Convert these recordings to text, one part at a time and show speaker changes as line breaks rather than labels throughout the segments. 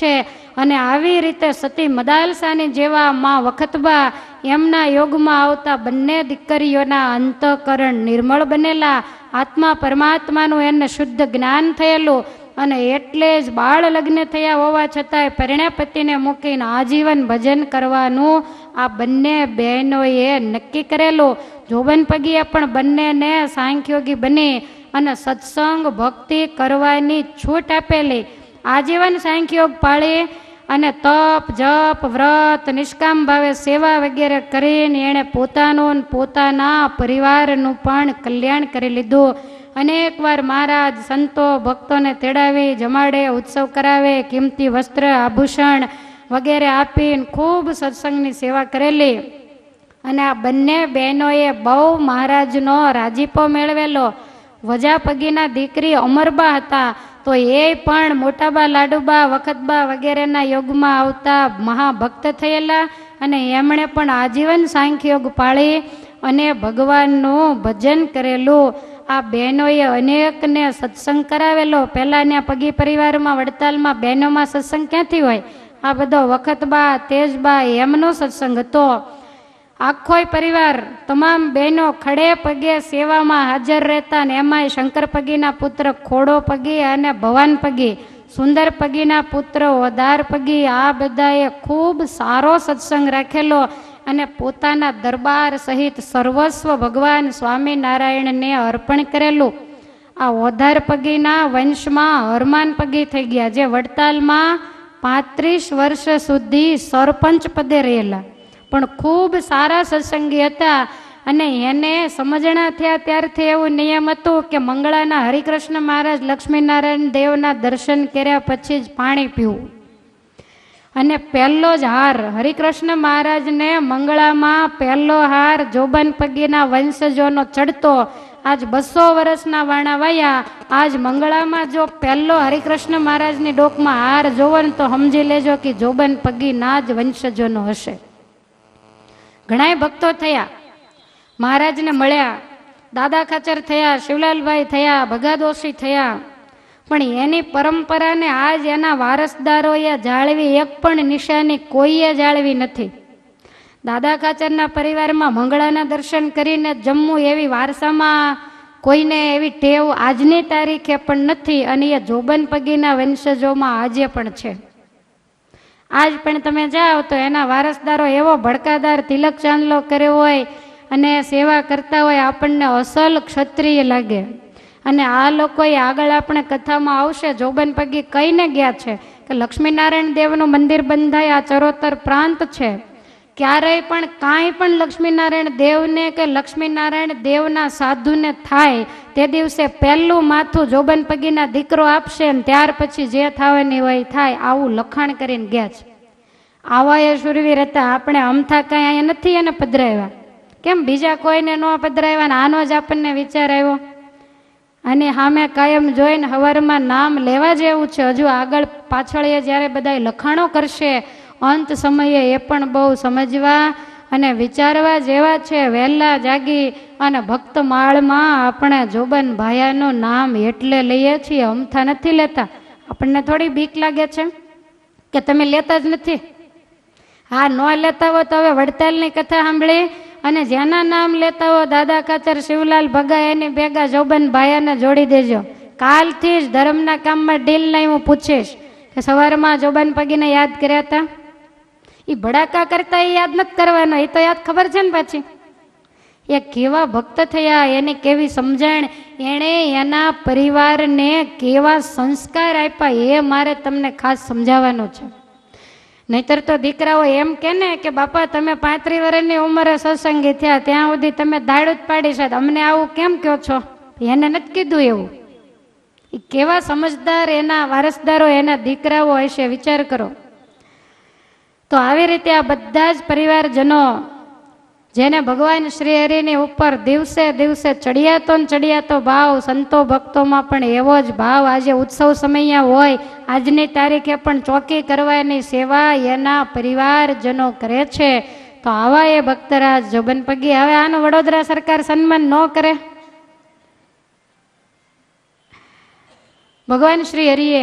છે અને આવી રીતે સતી મદાલસાની જેવા માં વખતબા એમના યોગમાં આવતા બંને દીકરીઓના અંતઃકરણ નિર્મળ બનેલા આત્મા પરમાત્માનું એને શુદ્ધ જ્ઞાન થયેલું અને એટલે જ બાળ લગ્ન થયા હોવા છતાંય પરિણયપતિને મૂકીને આજીવન ભજન કરવાનું આ બંને બહેનોએ નક્કી કરેલું. જોબન પગીએ પણ બંનેને સાંખ્યોગી બની અને સત્સંગ ભક્તિ કરવાની છૂટ આપેલી. આજીવન સાંખ્યોગ પાળી અને તપ, જપ, વ્રત, નિષ્કામ ભાવે સેવા વગેરે કરીને એણે પોતાનું પોતાના પરિવારનું પણ કલ્યાણ કરી લીધું. અનેકવાર મહારાજ સંતો, ભક્તોને તેડાવી, જમાડે, ઉત્સવ કરાવે, કિંમતી વસ્ત્ર, આભૂષણ વગેરે આપીને ખૂબ સત્સંગની સેવા કરેલી. અને આ બંને બહેનોએ બહુ મહારાજનો રાજીપો મેળવેલો. વજા પગીના દીકરી અમરબા હતા. તો એ પણ મોટાબા, લાડુબા, વખતબા વગેરેના યોગમાં આવતા મહાભક્ત થયેલા અને એમણે પણ આજીવન સાંખ્યોગ પાળી અને ભગવાનનું ભજન કરેલું. આ બહેનોએ અનેકને સત્સંગ કરાવેલો. પહેલાં ત્યાં પગી પરિવારમાં, વડતાલમાં બહેનોમાં સત્સંગ ક્યાંથી હોય? આ બધો વખતબા, તેજબા એમનો સત્સંગ હતો. આખોય પરિવાર, તમામ બહેનો ખડે પગે સેવામાં હાજર રહેતા ને એમાંય શંકર પગીના પુત્ર, ખોડો પગી અને ભવાન પગી, સુંદર પગીના પુત્ર વધાર પગી, આ બધાએ ખૂબ સારો સત્સંગ રાખેલો અને પોતાના દરબાર સહિત સર્વસ્વ ભગવાન સ્વામિનારાયણને અર્પણ કરેલું. આ ઓધાર પગીના વંશમાં હરમાન પગી થઈ ગયા, જે વડતાલમાં પાંત્રીસ વર્ષ સુધી સરપંચ પદે રહેલા. પણ ખૂબ સારા સત્સંગી હતા. અને એને સમજણા થયા ત્યારથી એવું નિયમ હતું કે મંગળાના હરિકૃષ્ણ મહારાજ લક્ષ્મીનારાયણ દેવના દર્શન કર્યા પછી જ પાણી પીવું. અને પહેલો જ હાર, હરિકૃષ્ણ મહારાજને મંગળામાં પહેલો હાર જોબન પગીના વંશજોનો ચડતો. આજ બસો વર્ષના વાણા વાયા. આજ મંગળામાં જો પહેલો હરિકૃષ્ણ મહારાજની ડોકમાં હાર જોવો ને તો સમજી લેજો કે જોબન પગીના જ વંશજોનો હશે. ઘણાય ભક્તો થયા. મહારાજને મળ્યા. દાદા ખાચર થયા, શિવલાલભાઈ થયા, ભગાદોશી થયા. પણ એની પરંપરાને આજ એના વારસદારોએ જાળવી એક પણ નિશાની કોઈએ જાળવી નથી. દાદા ખાચરના પરિવારમાં મંગળાના દર્શન કરીને જમવું એવી વારસામાં કોઈને એવી ટેવ આજની તારીખે પણ નથી અને એ જોબન પગીના વંશજોમાં આજે પણ છે. આજ પણ તમે જાઓ તો એના વારસદારો એવો ભડકાદાર તિલક ચાંદલો કર્યો હોય અને સેવા કરતા હોય આપણને અસલ ક્ષત્રિય લાગે. અને આ લોકોએ આગળ આપણે કથામાં આવશે, જોબન પગી કહીને ગયા છે કે લક્ષ્મીનારાયણ દેવનું મંદિર બંધાય, આ ચરોતર પ્રાંત છે. ક્યારેય પણ કાંઈ પણ લક્ષ્મીનારાયણ દેવને કે લક્ષ્મીનારાયણ દેવના સાધુને થાય, તે દિવસે પહેલું માથું જોબન પગીના દીકરો આપશે ને ત્યાર પછી જે થવાની હોય થાય, આવું લખાણ કરીને ગયા છે. આવા એ સુરવીર હતા, આપણે અમથા કાંઈ અહીંયા નથી એને પધરાવ્યા. કેમ બીજા કોઈને ન પધરાવ્યા ને આનો જ આપણને વિચાર આવ્યો? અને સામે કાયમ જોઈને હવારમાં નામ લેવા જેવું છે, હજુ આગળ પાછળ એ જ્યારે બધા લખાણો કરશે અંત સમયે એ પણ બહુ સમજવા અને વિચારવા જેવા છે. વહેલા જાગી અને ભક્ત માળમાં આપણે જોબન ભાયાનું નામ એટલે લઈએ છીએ. અમથા નથી લેતા. આપણને થોડી બીક લાગે છે કે તમે લેતા જ નથી. હા, ન લેતા હો તો હવે વડતાલની કથા સાંભળી અને જેના નામ લેતા હો દાદા કાચર શિવલાલ ભગા એની ભેગા જોબન ભાયાને જોડી દેજો. કાલથી જ ધર્મના કામમાં ડીલ નહીં, હું પૂછીશ. કે સવારમાં જોબન પગીને યાદ કર્યા હતા? એ ભડાકા કરતા એ યાદ નથી કરવાનો એ તો યાદ ખબર છે ને પાછી. એ કેવા ભક્ત થયા, એની કેવી સમજણ, એણે એના પરિવારને કેવા સંસ્કાર આપ્યા, એ મારે તમને ખાસ સમજાવવાનું છે. નહીતર તો દીકરાઓ એમ કે ને કે, બાપા, તમે પાંત્રીસ વર્ષની ઉંમરે સત્સંગી થયા, ત્યાં સુધી તમે દાડું જ પાડી છે અમને આવું કેમ કહો છો? એને નથી કીધું એવું. કેવા સમજદાર એના વારસદારો, એના દીકરાઓ હશે, વિચાર કરો. તો આવી રીતે આ બધા જ પરિવારજનો જેને ભગવાન શ્રી હરિની ઉપર દિવસે દિવસે ચડિયાતો ને ચડિયાતો ભાવ, સંતો ભક્તોમાં પણ એવો જ ભાવ. આજે ઉત્સવ સમય હોય, આજની તારીખે પણ ચોકી કરવાની સેવા એના પરિવારજનો કરે છે. તો આવા એ ભક્તરાજ જોબન પગી હવે આનું વડોદરા સરકાર સન્માન ન કરે. ભગવાન શ્રી હરિએ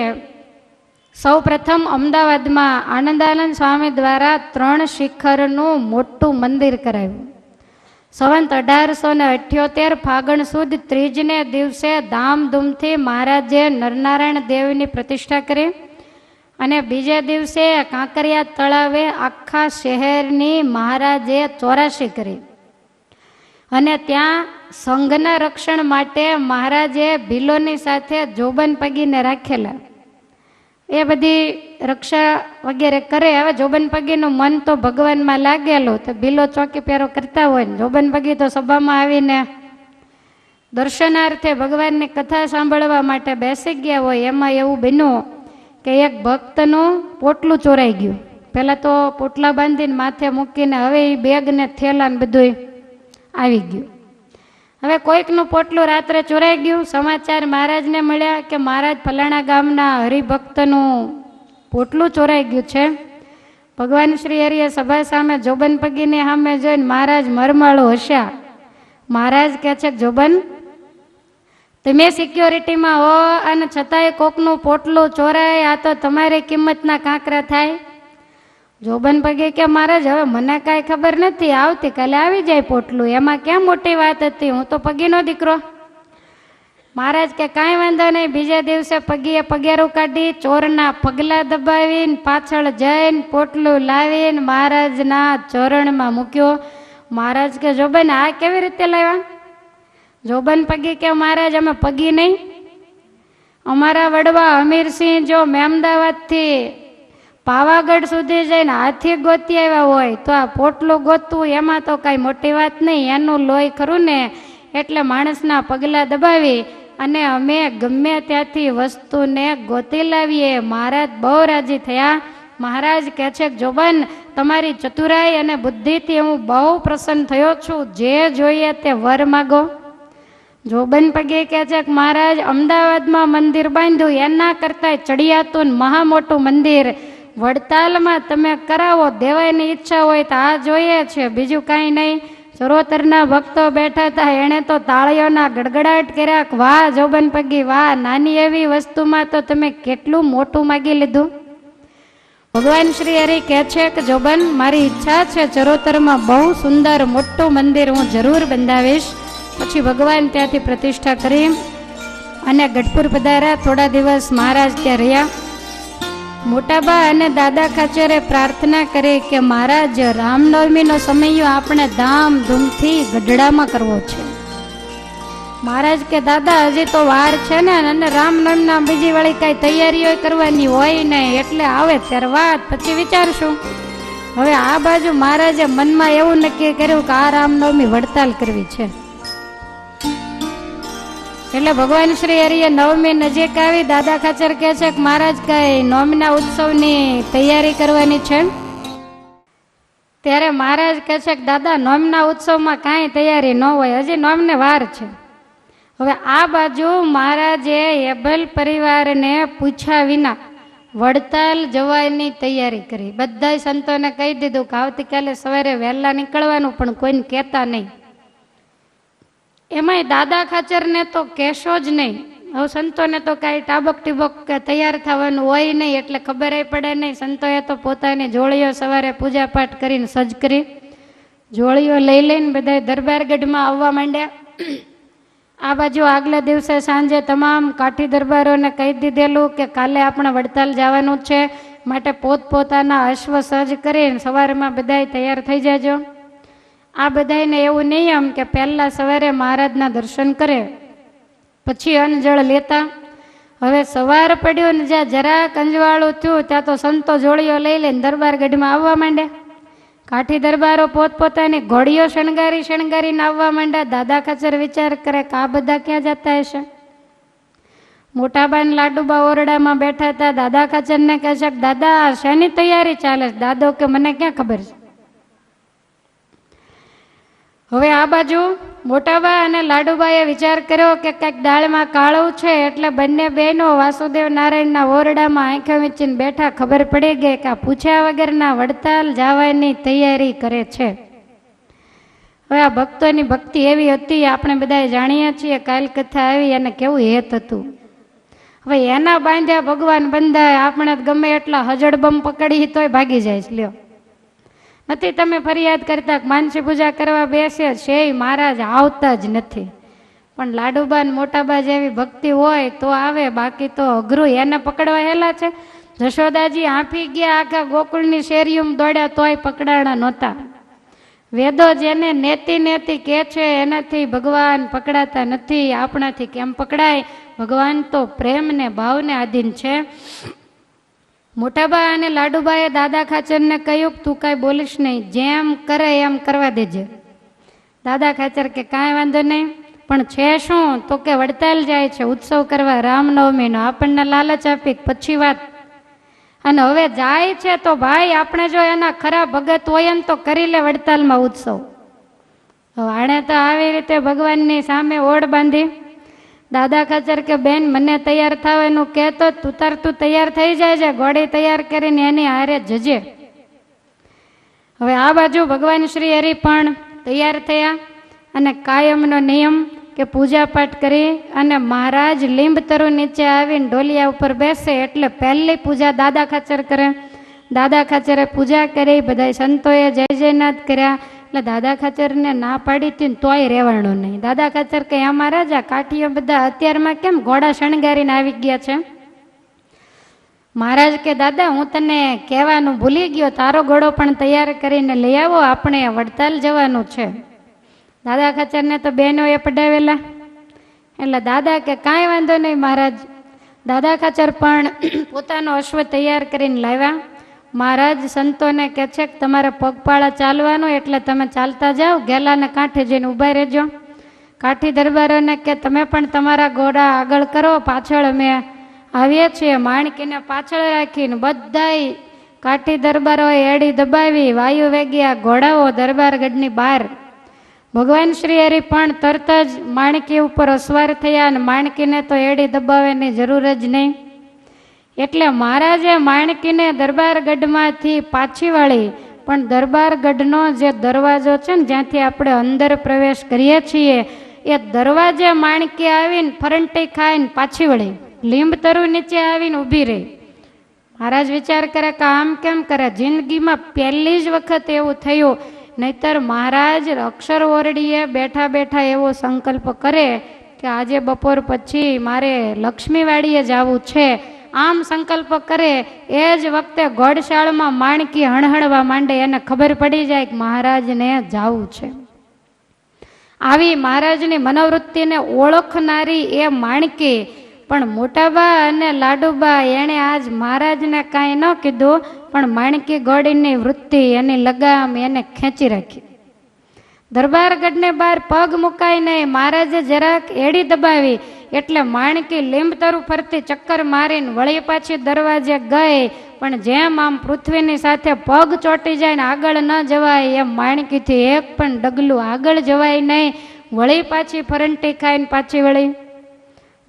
સૌ પ્રથમ અમદાવાદમાં આનંદાનંદ સ્વામી દ્વારા ત્રણ શિખરનું મોટું મંદિર કરાવ્યું. સંવંત અઢારસો ને અઠ્યોતેર ફાગણ સુદ ત્રીજને દિવસે ધામધૂમથી મહારાજે નરનારાયણ દેવની પ્રતિષ્ઠા કરી અને બીજે દિવસે કાંકરિયા તળાવે આખા શહેરની મહારાજે ચોરાશી કરી. અને ત્યાં સંઘના રક્ષણ માટે મહારાજે ભીલોની સાથે જોબન પગીને રાખેલા. એ બધી રક્ષા વગેરે કરે. હવે જોબન પગીનું મન તો ભગવાનમાં લાગેલું. તો ભીલો ચોકી પહેરો કરતા હોય ને જોબન પગી તો સભામાં આવીને દર્શનાર્થે ભગવાનની કથા સાંભળવા માટે બેસી ગયા હોય. એમાં એવું બન્યું કે એક ભક્તનું પોટલું ચોરાઈ ગયું. પહેલાં તો પોટલા બાંધીને માથે મૂકીને હવે એ બેગ ને થેલા ને બધું આવી ગયું. હવે કોઈકનું પોટલું રાત્રે ચોરાઈ ગયું, સમાચાર મહારાજને મળ્યા કે મહારાજ ફલાણા ગામના હરિભક્તનું પોટલું ચોરાઈ ગયું છે. ભગવાન શ્રી હરિએ સભા સામે જોબન પગીની સામે જોઈને મહારાજ મરમાળો હસ્યા. મહારાજ કહે છે, જોબન, તમે સિક્યોરિટીમાં હો અને છતાંય કોકનું પોટલું ચોરાય, આ તો તમારી કિંમતના કાંકરા થાય. જોબન પગે કે મહારાજ, હવે મને કાંઈ ખબર નથી, આવતીકાલે આવી જાય પોટલું. એમાં ક્યાં મોટી વાત હતી? હું તો પગીનો દીકરો. મહારાજ કે કાંઈ વાંધો નહીં, બીજા દિવસે પગીએ પગેરું કાઢી, ચોરના પગલા દબાવીને પાછળ જઈને પોટલું લાવીને મહારાજના ચરણમાં મૂક્યો. મહારાજ કે, જોબન, આ કેવી રીતે લાવ્યા? જોબન પગી કે, મહારાજ, અમે પગી નહીં. અમારા વડવા અમીરસિંહ જો મેમદાવાદથી પાવાગઢ સુધી જઈને હાથી ગોતી આવ્યા હોય તો આ પોટલું ગોતવું એમાં તો કાંઈ મોટી વાત નહીં. એનું લોહી ખરું ને, એટલે માણસના પગલાં દબાવી અને અમે ગમે ત્યાંથી વસ્તુને ગોતી લાવીએ. મહારાજ બહુ રાજી થયા. મહારાજ કહે છે, જોબન, તમારી ચતુરાઈ અને બુદ્ધિથી હું બહુ પ્રસન્ન થયો છું. જે જોઈએ તે વર માગો. જોબન પગે કહે છે, મહારાજ, અમદાવાદમાં મંદિર બાંધ્યું. એના કરતાંય ચડિયાતું મહા મોટું મંદિર. વડતાલમાં તમે કરાવો, દેવાયની ઈચ્છા હોય તો આ જોઈએ છે. બીજું કાંઈ નહીં. ચરોતરના ભક્તો બેઠા હતા. એણે તો તાળીઓના ગડગડાટ કર્યા વાહ, જોબન પગી, વાહ, નાની એવી વસ્તુમાં તો તમે કેટલું મોટું માગી લીધું? ભગવાન શ્રી હરિ કહે છે કે, જોબન, મારી ઈચ્છા છે ચરોતરમાં બહુ સુંદર મોટું મંદિર હું જરૂર બંધાવીશ. પછી ભગવાન ત્યાંથી પ્રતિષ્ઠા કરી અને ગઢપુર પધાર્યા. થોડા દિવસ મહારાજ ત્યાં રહ્યા. મોટાબા અને દાદા ખાચરે પ્રાર્થના કરી કે મહારાજ, રામનવમીનો સમય આપણે ધામધૂમથી ગઢડામાં કરવો છે. મહારાજ કે, દાદા, હજી તો વાર છે ને, અને રામનવમીના બીજી વાળી કાંઈ તૈયારીઓ કરવાની હોય નહીં એટલે આવે ત્યારે વાત, પછી વિચારશું. હવે આ બાજુ મહારાજે મનમાં એવું નક્કી કર્યું કે આ રામનવમી વડતાલ કરવી છે. એટલે ભગવાન શ્રી હરિએ નવમી નજીક આવી દાદા ખાચર કહે છે કે મહારાજ કઈ નવમીના ઉત્સવની તૈયારી કરવાની છે? ત્યારે મહારાજ કહે છે કે દાદા નોમના ઉત્સવમાં કાંઈ તૈયારી ન હોય. હજી નોમને વાર છે. હવે આ બાજુ મહારાજે એબલ પરિવારને પૂછ્યા વિના વડતાલ જવાની તૈયારી કરી. બધા સંતોને કહી દીધું કે આવતીકાલે સવારે વહેલા નીકળવાનું, પણ કોઈને કહેતા નહીં. એમાંય દાદા ખાચરને તો કહેશો જ નહીં. હવે સંતોને તો કાંઈ ટાબક ટીબક તૈયાર થવાનું હોય નહીં એટલે ખબર પડે નહીં. સંતોએ તો પોતાની જોળીઓ સવારે પૂજાપાઠ કરીને સજ્જ કરી. જોળીઓ લઈ લઈને બધા દરબારગઢમાં આવવા માંડ્યા. આ બાજુ આગલા દિવસે સાંજે તમામ કાઠી દરબારોને કહી દીધેલું કે કાલે આપણે વડતાલ જવાનું છે. માટે પોતપોતાના અશ્વ સજ્જ કરીને સવારમાં બધાય તૈયાર થઈ જાજો. આ બધાને એવું નિયમ કે પહેલાં સવારે મહારાજના દર્શન કરે, પછી અન્ન જળ લેતા. હવે સવાર પડ્યો ને જ્યાં જરા કંજવાળું થયું, ત્યાં તો સંતો જોડીઓ લઈ લઈને દરબારગઢમાં આવવા માંડ્યા. કાઠી દરબારો પોતપોતાની ઘોડીઓ શણગારી શણગારીને આવવા માંડ્યા. દાદા ખાચર વિચાર કરે કે આ બધા ક્યાં જતા હશે? મોટાબાન લાડુબા ઓરડામાં બેઠા હતા. દાદા ખાચરને કહે છે દાદા શેની તૈયારી ચાલે દાદો કે, મને ક્યાં ખબર છે? હવે આ બાજુ મોટાબા અને લાડુબાએ વિચાર કર્યો કે કંઈક દાળમાં કાળું છે એટલે બંને બહેનો વાસુદેવ નારાયણના ઓરડામાં આંખો વીંચીને બેઠા ખબર પડી ગઈ કે આ પૂછ્યા વગરના વડતાલ જવાની તૈયારી કરે છે. હવે આ ભક્તોની ભક્તિ એવી હતી, આપણે બધા જાણીએ છીએ કાલ કથા આવી અને કેવું હેત હતું. હવે એના બાંધ્યા ભગવાન બંધાય, આપણે ગમે એટલા હજડબમ પકડી તોય ભાગી જાય છે, લ્યો. નથી, તમે ફરિયાદ કરતા માનસી પૂજા કરવા બેસે છે મહારાજ આવતા જ નથી. પણ લાડુબા ને મોટાબા જેવી ભક્તિ હોય તો આવે, બાકી તો અઘરું એને પકડવા હેલા છે. જશોદાજી આંફી ગયા આખા ગોકુળની શેરીયું દોડ્યા તોય પકડાણા નહોતા. વેદો જેને નેતિ નેતિ કે છે, એનાથી ભગવાન પકડાતા નથી, આપણાથી કેમ પકડાય? ભગવાન તો પ્રેમ ને ભાવને આધીન છે. મોટાબા અને લાડુબાએ દાદા ખાચરને કહ્યું કે તું કાંઈ બોલીશ નહીં. જેમ કરે એમ કરવા દેજે. દાદા ખાચર કે, કાંઈ વાંધો નહીં, પણ છે શું? તો કે વડતાલ જાય છે ઉત્સવ કરવા, રામનવમીનો. આપણને લાલચ આપી, પછી વાત. અને હવે જાય છે તો ભાઈ, આપણે જો એના ખરા ભગત હોય ને તો કરી લે વડતાલમાં ઉત્સવ. આણે તો આવી રીતે ભગવાનની સામે ઓળ બાંધી દાદા ખાચર કે બેન, મને તૈયાર થવાનું કહેતો તું તાર તું તૈયાર થઈ જાય છે ઘોડી તૈયાર કરીને એની હારે જજે. હવે આ બાજુ ભગવાન શ્રી હરિ પણ તૈયાર થયા અને કાયમનો નિયમ કે પૂજાપાઠ કરી અને મહારાજ લીંબતરુ નીચે આવીને ડોલિયા ઉપર બેસે એટલે પહેલી પૂજા દાદા ખાચર કરે. દાદા ખાચરે પૂજા કરી બધા સંતોએ જય જયનાથ કર્યા. એટલે દાદા ખાચરને ના પાડી હતી ને તોય રહેવાનું નહીં. દાદા ખાચર કે આમાં રાજા કાઠીઓ બધા અત્યારમાં કેમ ઘોડા શણગારીને આવી ગયા છે? મહારાજ કે, દાદા, હું તને કહેવાનું ભૂલી ગયો. તારો ઘોડો પણ તૈયાર કરીને લઈ આવો. આપણે વડતાલ જવાનું છે. દાદા ખાચરને તો બહેનોએ પડાવેલા એટલે દાદા કે, કાંઈ વાંધો નહીં મહારાજ. દાદા ખાચર પણ પોતાનો અશ્વ તૈયાર કરીને લાવ્યા. મહારાજ સંતોને કહે છે કે તમારે પગપાળા ચાલવાનું એટલે તમે ચાલતા જાઓ, ગેલાને કાંઠે જઈને ઊભા રહેજો. કાઠી દરબારોને કે તમે પણ તમારા ઘોડા આગળ કરો, પાછળ અમે આવીએ છીએ. માણકીને પાછળ રાખીને બધાય કાઠી દરબારોએ એડી દબાવી, વાયુ વેગ્યા ઘોડાઓ દરબારગઢની બહાર. ભગવાન શ્રી હરિ પણ તરત જ માણકી ઉપર અસવાર થયા અને માણકીને તો એડી દબાવવાની જરૂર જ નહીં. એટલે મહારાજે માણકીને દરબારગઢમાંથી પાછી વળી, પણ દરબારગઢનો જે દરવાજો છે ને જ્યાંથી આપણે અંદર પ્રવેશ કરીએ છીએ, એ દરવાજે માણકી આવીને ફરંટી ખાઈને પાછી વળી, લીંબ તરુ નીચે આવીને ઊભી રહી. મહારાજ વિચાર કરે કે આમ કેમ કરે? જિંદગીમાં પહેલી જ વખત એવું થયું, નહીતર મહારાજ અક્ષર ઓરડીએ બેઠા બેઠા એવો સંકલ્પ કરે કે આજે બપોર પછી મારે લક્ષ્મીવાડીએ જવું છે. આમ સંકલ્પ કરે, એ જ વખતે ગોડશાળમાં માણકી હણહણવા માંડે, એને ખબર પડી જાય કે મહારાજને જાવું છે. આવી મહારાજની મનોવૃત્તિને ઓળખનારી એ માણકી, પણ મોટાબા અને લાડુબા એણે આજ મહારાજને કાંઈ ન કીધું, પણ માણકી ગોળીની વૃત્તિ, એની લગામ એને ખેંચી રાખી. દરબારગઢને બહાર પગ મુકાય નહીં મહારાજે જરાક એડી દબાવી એટલે માણકી લીંબતરુ ફરતી ચક્કર મારીને વળી પાછી દરવાજે ગઈ. પણ જેમ આમ પૃથ્વીની સાથે પગ ચોટી જાય ને આગળ ન જવાય, એમ માણકીથી એક પણ ડગલું આગળ જવાય નહીં. વળી પાછી ફરંટી ખાઈને પાછી વળી.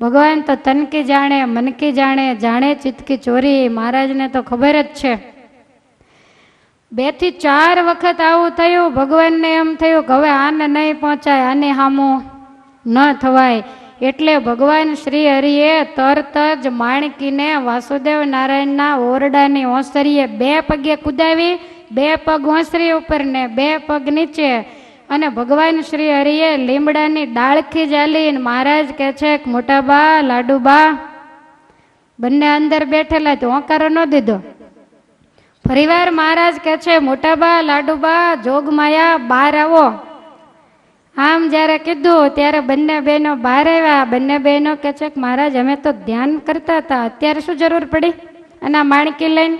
ભગવાન તો તનકી જાણે મનકી જાણે જાણે ચિતકી ચોરી. મહારાજને તો ખબર જ છે. બેથી ચાર વખત આવું થયું, ભગવાનને એમ થયું કે હવે આને નહીં પહોંચાય, આને હામું ન થવાય. એટલે ભગવાન શ્રી હરિએ તરત જ માણકીને વાસુદેવ નારાયણના ઓરડાની ઓસરીએ બે પગે કુદાવી, બે પગ ઓસરી ઉપર ને બે પગ નીચે. અને ભગવાન શ્રી હરિએ લીમડાની ડાળખી જાલીને મહારાજ કહે છે મોટાબા લાડુબા બંને અંદર બેઠેલા તો ઓંકારો ન દીધો. ફરીવાર મહારાજ કહે છે, મોટાબા, લાડુબા, જોગમાયા, બહાર આવો. આમ જ્યારે કીધું, ત્યારે બંને બહેનો બહાર આવ્યા. બંને બહેનો કહે છે કે, મહારાજ, અમે તો ધ્યાન કરતા હતા. અત્યારે શું જરૂર પડી? અને માણકી લઈને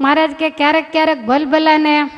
મહારાજ કે ક્યારેક ક્યારેક ભલભલાને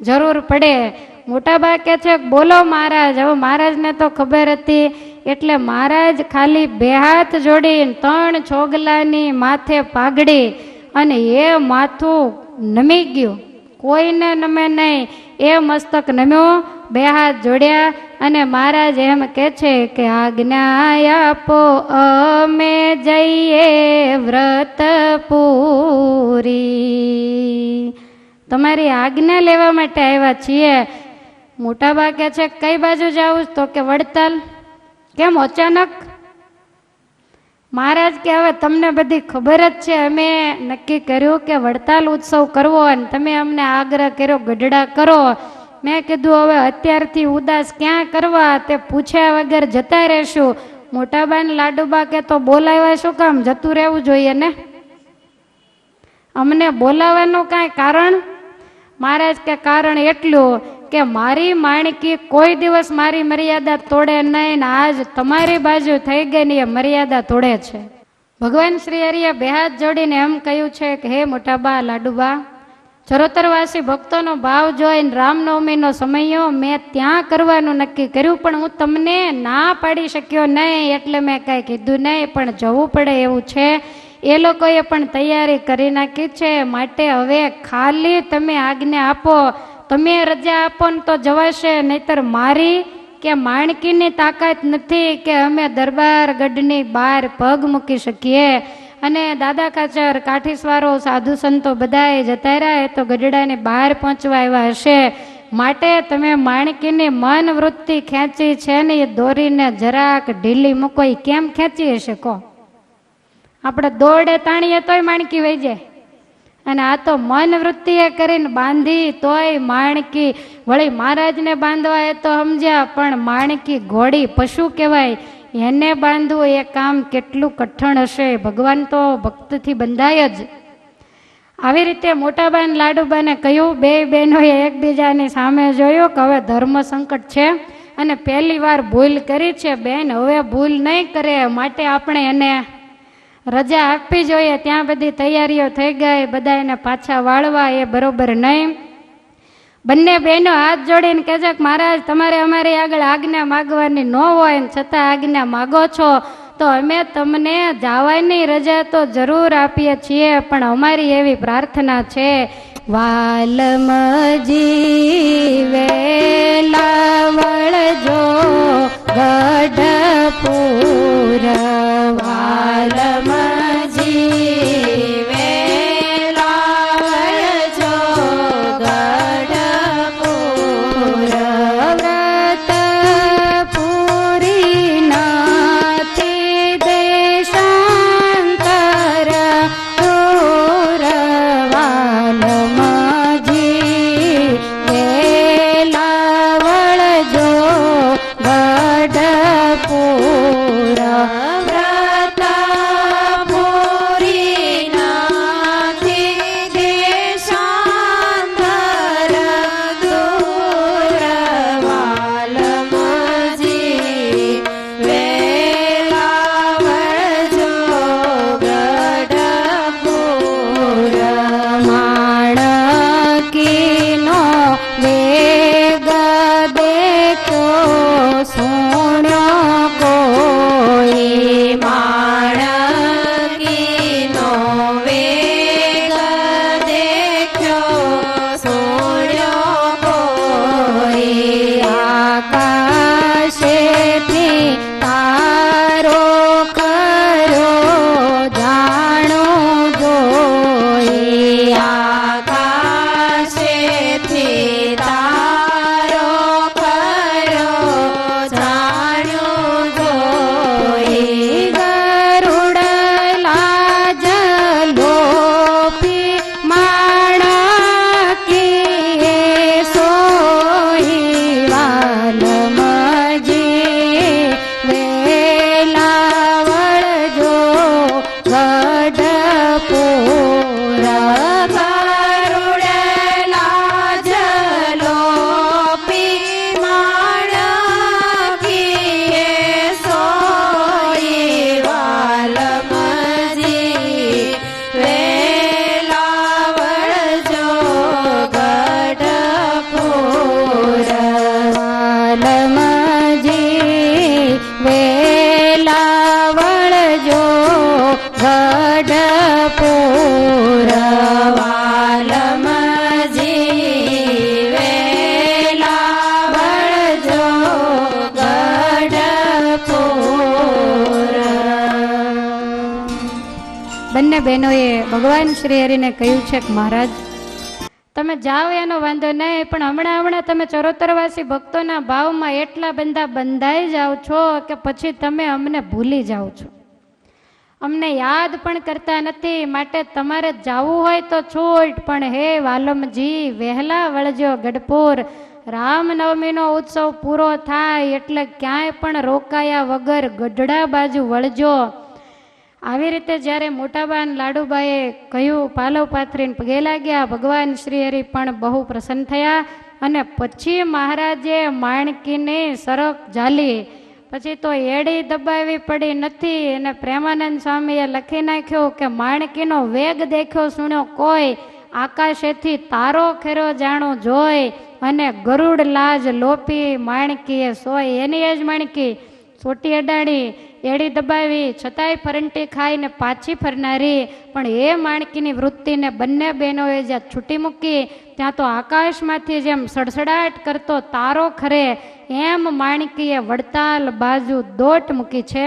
જરૂર પડે. મોટાબા કે છે, બોલો મહારાજ, હવે મહારાજને તો ખબર હતી. એટલે મહારાજ ખાલી બે હાથ જોડીને ત્રણ છોગલાની માથે પાઘડી અને એ માથું નમી ગયું. કોઈને નમે નહીં. એ મસ્તક નમ્યો, બે હાથ જોડ્યા અને મહારાજ એમ કે છે કે આજ્ઞા આપો, અમે જઈએ વ્રત પૂરી. તમારી આજ્ઞા લેવા માટે આવ્યા છીએ. મોટાબા કે છે, કઈ બાજુ જાવું તો કે વડતાલ? કેમ, અચાનક? મહારાજ કે, હવે તમને બધી ખબર જ છે. અમે નક્કી કર્યું કે વડતાલ ઉત્સવ કરવો અને તમે અમને આગ્રહ કર્યો, ગઢડા કરો. મેં કીધું, હવે અત્યારથી ઉદાસ ક્યાં કરવા? તે પૂછ્યા વગર જતા રહેશું. મોટાબાન લાડુબા કે તો બોલાવ્યા, શું કામ? જતું રહેવું જોઈએ ને? અમને બોલાવવાનું કાંઈ કારણ? મહારાજ કે, કારણ એટલું. કે મારી માણકી કોઈ દિવસ મારી મર્યાદા તોડે નહીં ને આજ તમારી બાજુ થઈ ગઈ ને એ મર્યાદા તોડે છે. ભગવાન શ્રી હરિએ બે હાથ જોડીને એમ કહ્યું છે કે, હે મોટાબા લાડુબા, ચરોતરવાસી ભક્તોનો ભાવ જોઈને રામનવમીનો સમયો મેં ત્યાં કરવાનું નક્કી કર્યું, પણ હું તમને ના પાડી શક્યો નહીં એટલે મેં કાંઈ કીધું નહીં, પણ જવું પડે એવું છે. એ લોકોએ પણ તૈયારી કરી નાખી છે. માટે હવે ખાલી તમે આજ્ઞા આપો તમે રજા આપો ને તો જવાશે, નહીતર મારી કે માણકીની તાકાત નથી કે અમે દરબાર ગઢની બહાર પગ મૂકી શકીએ. અને દાદા કાચર, કાઠીસવારો, સાધુ સંતો બધાએ જતા રહ્યા તો ગઢડાની બહાર પહોંચવા આવ્યા હશે. માટે તમે માણકીની મન વૃત્તિ ખેંચી છે ને એ દોરીને જરાક ઢીલી મૂકો. એ કેમ ખેંચી હશે, કહો? આપણે દોડે તાણીએ તોય માણકી વહી જાય. અને આ તો મન વૃત્તિએ કરીને બાંધી તોય માણકી વળી મહારાજને બાંધવા એ તો સમજ્યા, પણ માણકી ઘોડી પશુ કહેવાય. એને બાંધવું એ કામ કેટલું કઠણ હશે? ભગવાન તો ભક્તથી બંધાય જ. આવી રીતે મોટાબાન લાડુબાને કહ્યું, બે બહેનોએ એકબીજાની સામે જોયું કે હવે ધર્મ સંકટ છે અને પહેલી વાર ભૂલ કરી છે. બેન, હવે ભૂલ નહીં કરે, માટે આપણે એને રજા આપવી જોઈએ, ત્યાં બધી તૈયારીઓ થઈ ગઈ બધા એને પાછા વાળવા, એ બરોબર નહીં. બંને બહેનો હાથ જોડીને કહે છે કે મહારાજ, તમારે અમારી આગળ આજ્ઞા માગવાની ન હોય ને છતાં આજ્ઞા માગો છો, તો અમે તમને જવાની રજા તો જરૂર આપીએ છીએ, પણ અમારી એવી પ્રાર્થના છે વાલમજી વેલા વળજો ગઢપુર વાલમજી બંને બહેનોએ ભગવાન શ્રી હરિને કહ્યું છે કે મહારાજ, તમે જાઓ, એનો વાંધો નહીં, પણ હમણાં હમણાં તમે ચરોતરવાસી ભક્તોના ભાવમાં એટલા બધા બંધાઈ જાઓ છો કે પછી તમે અમને ભૂલી જાઓ છો. અમને યાદ પણ કરતા નથી, માટે તમારે જવું હોય તો છૂટ, પણ હે વાલમજી, વહેલા વળજો ગઢપુર. રામનવમીનો ઉત્સવ પૂરો થાય, એટલે ક્યાંય પણ રોકાયા વગર ગઢડા બાજુ વળજો. આવી રીતે જ્યારે મોટાબાન લાડુબાએ કહ્યું, પાલવ પાથરીને પગે લાગ્યા ભગવાન શ્રી હરિ પણ બહુ પ્રસન્ન થયા અને પછી મહારાજે માણકીની સરક ઝાલી. પછી તો એડી દબાવી પડી નથી અને પ્રેમાનંદ સ્વામીએ લખી નાખ્યું કે, માણકીનો વેગ દેખ્યો સુણ્યો કોઈ, આકાશેથી તારો ખેરો જાણો જોઈ, અને ગરુડ લાજ લોપી માણકીએ, સોય એની એ જ માણકી સોટી અડાડી, એડી દબાવી, છતાંય ફરંટી ખાઈને પાછી ફરનારી. પણ એ માણકીની વૃત્તિને બંને બહેનોએ જ્યાં છૂટી મૂકી, ત્યાં તો આકાશમાંથી જેમ સડસડાટ કરતો તારો ખરે, એમ માણકીએ વડતાલ બાજુ દોટ મૂકી છે.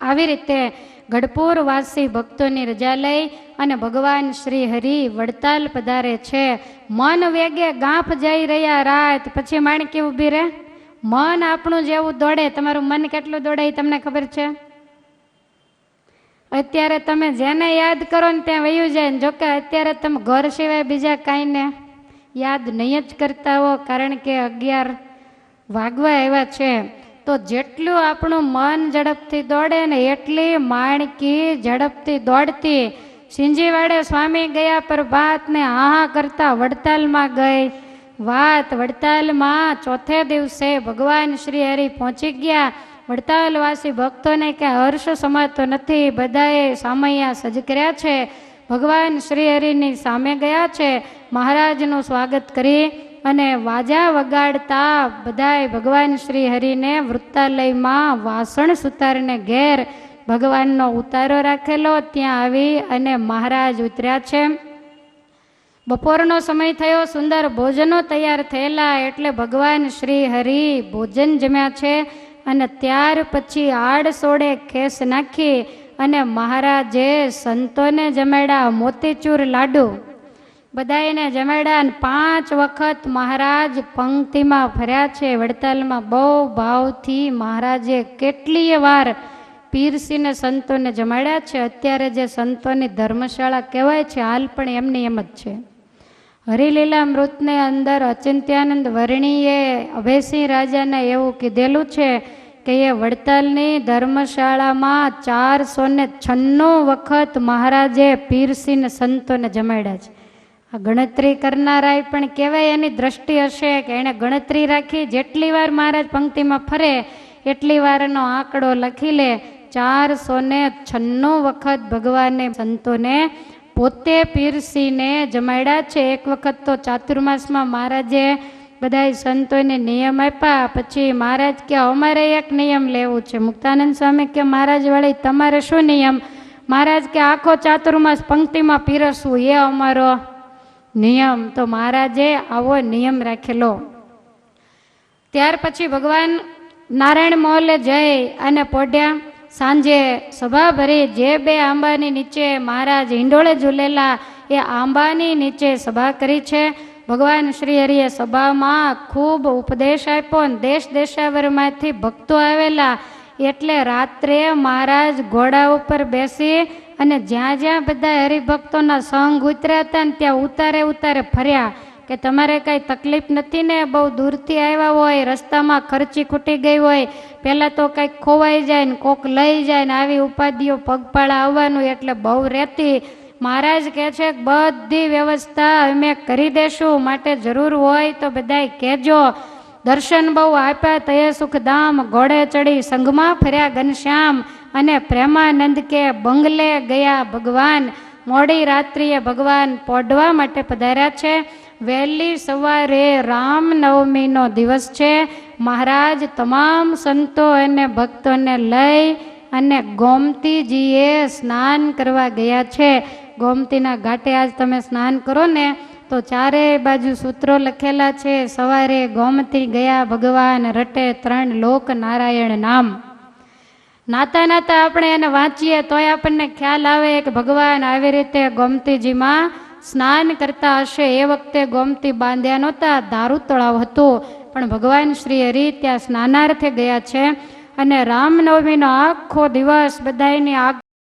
આવી રીતે ગઢપુર વાસી ભક્તોની રજા લઈ અને ભગવાન શ્રી હરિ વડતાલ પધારે છે. મન વેગે ગાંફ જઈ રહ્યા રાત, પછી માણકી ઊભી રહે? મન આપણું જેવું દોડે, તમારું મન કેટલું દોડે એ તમને ખબર છે? અત્યારે તમે જેને યાદ કરો ને ત્યાં વયું જાય ને જોકે અત્યારે તમે ઘર સિવાય બીજા કાંઈને યાદ નહીં જ કરતા હો, કારણ કે અગિયાર વાગવા આવ્યા છે. તો જેટલું આપણું મન ઝડપથી દોડે ને એટલી માણકી ઝડપથી દોડતી. સિંજીવાડે સ્વામી ગયા પર વાત ને હા કરતા વડતાલમાં ગઈ. વાત વડતાલમાં ચોથે દિવસે ભગવાન શ્રી હરિ પહોંચી ગયા. વડતાલવાસી ભક્તોને કે હર્ષ સમાતો નથી, બધાએ સામૈયા સજ કર્યા છે. ભગવાન શ્રી હરિની સામે ગયા છે. મહારાજનું સ્વાગત કરી અને વાજા વગાડતા બધાએ ભગવાન શ્રી હરિને વૃત્તાલયમાં વાસણ સુતારીને ઘેર ભગવાનનો ઉતારો રાખેલો. ત્યાં આવી અને મહારાજ ઉતર્યા છે. બપોરનો સમય થયો, સુંદર ભોજનો તૈયાર થયેલા એટલે ભગવાન શ્રી હરિ ભોજન જમ્યા છે અને ત્યાર પછી આડ સોડે ખેસ નાખી અને મહારાજે સંતોને જમાડ્યા મોતીચૂર લાડુ. બધાને જમાડ્યા અને પાંચ વખત મહારાજ પંક્તિમાં ફર્યા છે. વડતાલમાં બહુ ભાવથી મહારાજે કેટલીય વાર પીરસીને સંતોને જમાડ્યા છે. અત્યારે જે સંતોની ધર્મશાળા કહેવાય છે, હાલ પણ એમની એમ જ છે. હરિલીલા મૃતને અંદર અચિંત્યાનંદ વર્ણીએ અભયસિંહ રાજાને એવું કીધેલું છે કે એ વડતાલની ધર્મશાળામાં ચારસો ને છન્નું વખત મહારાજે પીરસીને સંતોને જમાડ્યા છે. આ ગણતરી કરનારાય પણ કહેવાય એની દ્રષ્ટિ હશે કે એણે ગણતરી રાખી, જેટલી વાર મહારાજ પંક્તિમાં ફરે, એટલી વારનો આંકડો લખી લે, ચારસો ને છન્નું વખત ભગવાને સંતોને પોતે પીરસીને જમાડ્યા છે. એક વખત તો ચાતુર્માસમાં મહારાજે બધા સંતોને નિયમ આપ્યા. પછી મહારાજ કે, અમારે એક નિયમ લેવું છે. મુક્તાનંદ સ્વામી કે મહારાજ વળી તમારે શું નિયમ? મહારાજ કે, આખો ચાતુર્માસ પંક્તિમાં પીરસવું, એ અમારો નિયમ. તો મહારાજે આવો નિયમ રાખેલો. ત્યાર પછી ભગવાન નારાયણ મોલે જઈ અને પોઢ્યા. સાંજે સભા ભરી જે બે આંબાની નીચે મહારાજ હિંડોળે ઝૂલેલા એ આંબાની નીચે સભા કરી છે. ભગવાન શ્રી હરિએ સભામાં ખૂબ ઉપદેશ આપ્યો અને દેશ દેશાવરમાંથી ભક્તો આવેલા એટલે રાત્રે મહારાજ ઘોડા ઉપર બેસી અને જ્યાં જ્યાં બધા હરિભક્તોના સંઘ ઉતર્યા હતા ને ત્યાં ઉતારે ઉતારે ફર્યા. કે તમારે કાંઈ તકલીફ નથી ને? બહુ દૂરથી આવ્યા હોય, રસ્તામાં ખર્ચી ખૂટી ગઈ હોય, પહેલાં તો કંઈક ખોવાઈ જાય ને કોક લઈ જાય ને આવી ઉપાધિઓ પગપાળા આવવાનું એટલે બહુ રહેતી. મહારાજ કહે છે બધી વ્યવસ્થા અમે કરી દેશું, માટે જરૂર હોય તો બધાય કહેજો. દર્શન બહુ આપ્યા, તયે સુખધામ ઘોડે ચડી સંઘમાં ફર્યા ઘનશ્યામ અને પ્રેમાનંદ કે બંગલે ગયા ભગવાન. મોડી રાત્રિએ ભગવાન પોઢવા માટે પધાર્યા છે. વહેલી સવારે રામનવમીનો દિવસ છે. મહારાજ, તમામ સંતો અને ભક્તોને લઈ અને ગોમતીજીએ સ્નાન કરવા ગયા છે. ગોમતીના ઘાટે આજ તમે સ્નાન કરો ને, તો ચારે બાજુ સૂત્રો લખેલા છે. સવારે ગોમતી ગયા ભગવાન, રટે ત્રણ લોક નારાયણ નામ. નાતા નાતા આપણે એને વાંચીએ, તોય આપણને ખ્યાલ આવે કે ભગવાન આવી રીતે ગોમતીજીમાં સ્નાન કરતા હશે એ વખતે ગોમતી બાંધ્યા નહોતા, દારૂ તળાવ હતું. પણ ભગવાન શ્રી હરિ ત્યાં સ્નાનાર્થે ગયા છે અને રામનવમીનો આખો દિવસ બધાની આગ